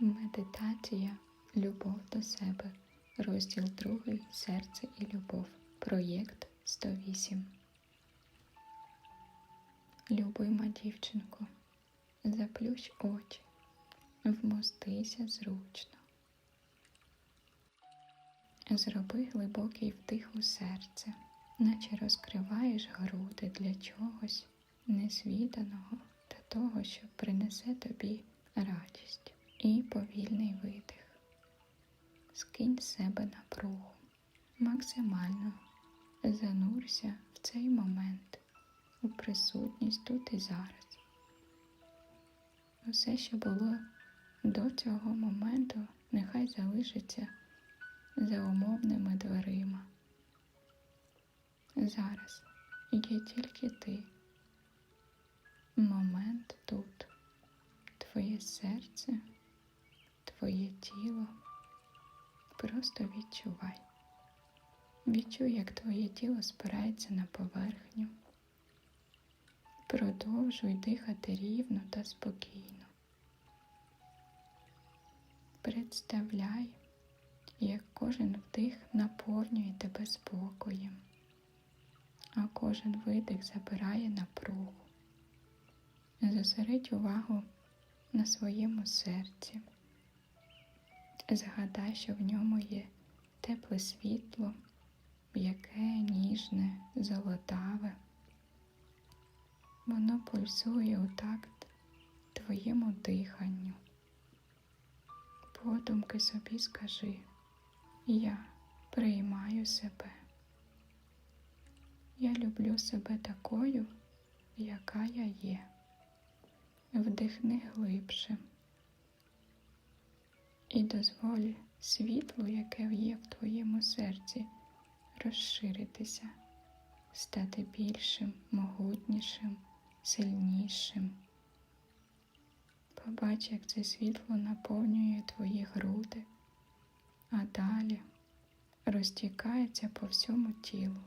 Медитація Любов до себе. Розділ 2. Серце і любов. Проєкт 108. Любима дівчинко, заплющ очі, вмостися зручно. Зроби глибокий вдих у серце, наче розкриваєш груди для чогось незвіданого та того, що принесе тобі радість і повільний видих. Скинь з себе напругу, максимально занурся в цей момент, у присутність тут і зараз. Усе, що було до цього моменту, нехай залишиться за умовними дверима. Зараз є тільки ти. Момент тут, твоє серце, твоє тіло. Просто відчувай. Відчуй, як твоє тіло спирається на поверхню. Продовжуй дихати рівно та спокійно. Представляй, як кожен вдих наповнює тебе спокоєм, а кожен видих забирає напругу. Зосередь увагу на своєму серці. Згадай, що в ньому є тепле світло, м'яке, ніжне, золотаве. Воно пульсує у такт твоєму диханню. Подумки собі скажи, я приймаю себе. Я люблю себе такою, яка я є. Вдихни глибше і дозволь світлу, яке є в твоєму серці, розширитися, стати більшим, могутнішим, сильнішим. Побач, як це світло наповнює твої груди, а далі розтікається по всьому тілу,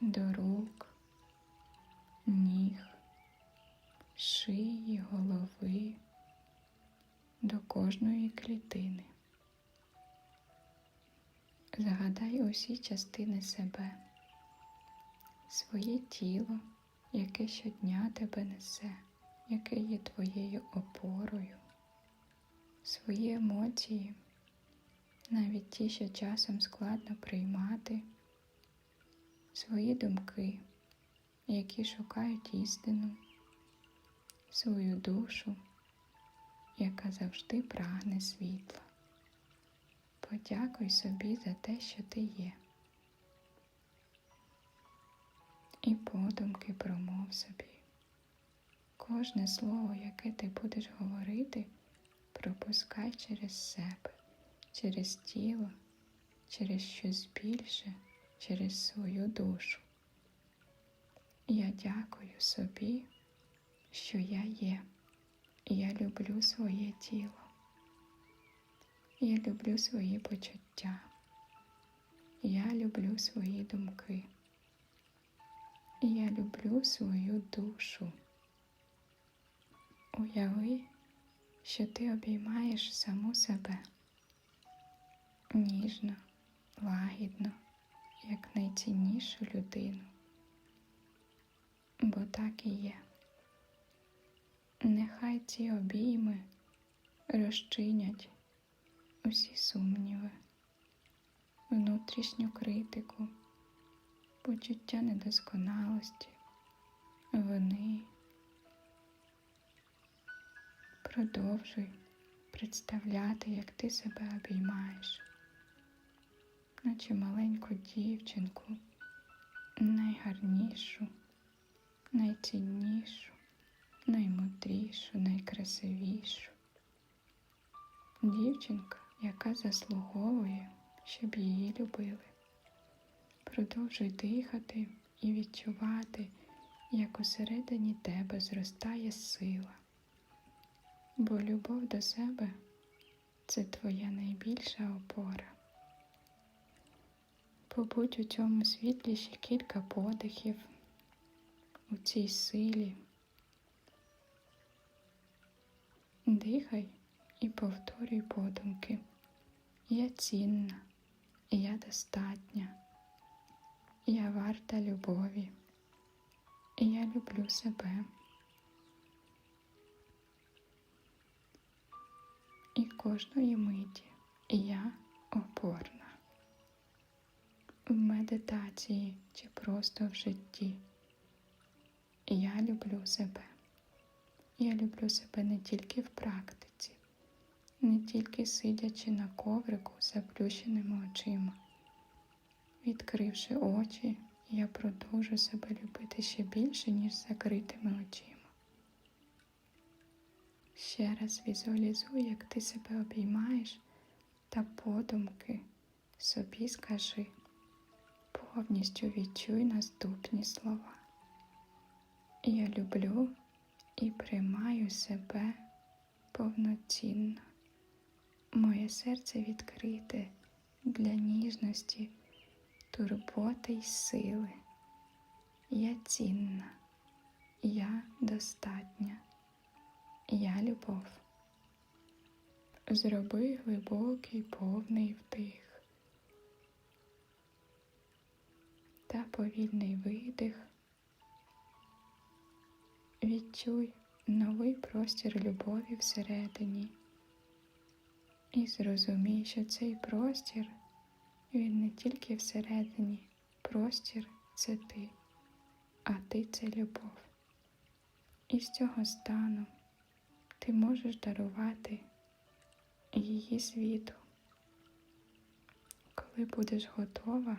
до рук, ніг, шиї, голови кожної клітини. Загадай усі частини себе, своє тіло, яке щодня тебе несе, яке є твоєю опорою, свої емоції, навіть ті, що часом складно приймати, свої думки, які шукають істину, свою душу яка завжди прагне світла. Подякуй собі за те, що ти є. І подумки промов собі. Кожне слово, яке ти будеш говорити, пропускай через себе, через тіло, через щось більше, через свою душу. Я дякую собі, що я є. Я люблю своє тіло. Я люблю свої почуття. Я люблю свої думки. Я люблю свою душу. Уяви, що ти обіймаєш саму себе ніжно, лагідно, як найціннішу людину. Бо так і є. Нехай ці обійми розчинять усі сумніви, внутрішню критику, почуття недосконалості, вини. Продовжуй представляти, як ти себе обіймаєш, наче маленьку дівчинку, найгарнішу, найціннішу наймудрішу, найкрасивішу. Дівчинка, яка заслуговує, щоб її любили. Продовжуй дихати і відчувати, як усередині тебе зростає сила. Бо любов до себе це твоя найбільша опора. Побудь у цьому світлі ще кілька подихів, у цій силі. Дихай і повторюй подумки. Я цінна, я достатня, я варта любові, я люблю себе. І кожної миті я опорна. В медитації чи просто в житті. Я люблю себе. Я люблю себе не тільки в практиці, не тільки сидячи на коврику з заплющеними очима. Відкривши очі, я продовжу себе любити ще більше, ніж закритими очима. Ще раз візуалізуй, як ти себе обіймаєш та подумки собі скажи, повністю відчуй наступні слова. Я люблю і приймаю себе повноцінно. Моє серце відкрите для ніжності, турботи й сили. Я цінна, я достатня, я любов. Зроби глибокий повний вдих та повільний видих. Відчуй новий простір любові всередині і зрозумій, що цей простір, він не тільки всередині, простір це ти, а ти це любов. І з цього стану ти можеш дарувати її світу. Коли будеш готова,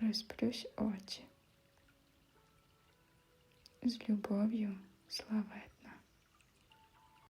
розплющ очі. З любов'ю, Славет.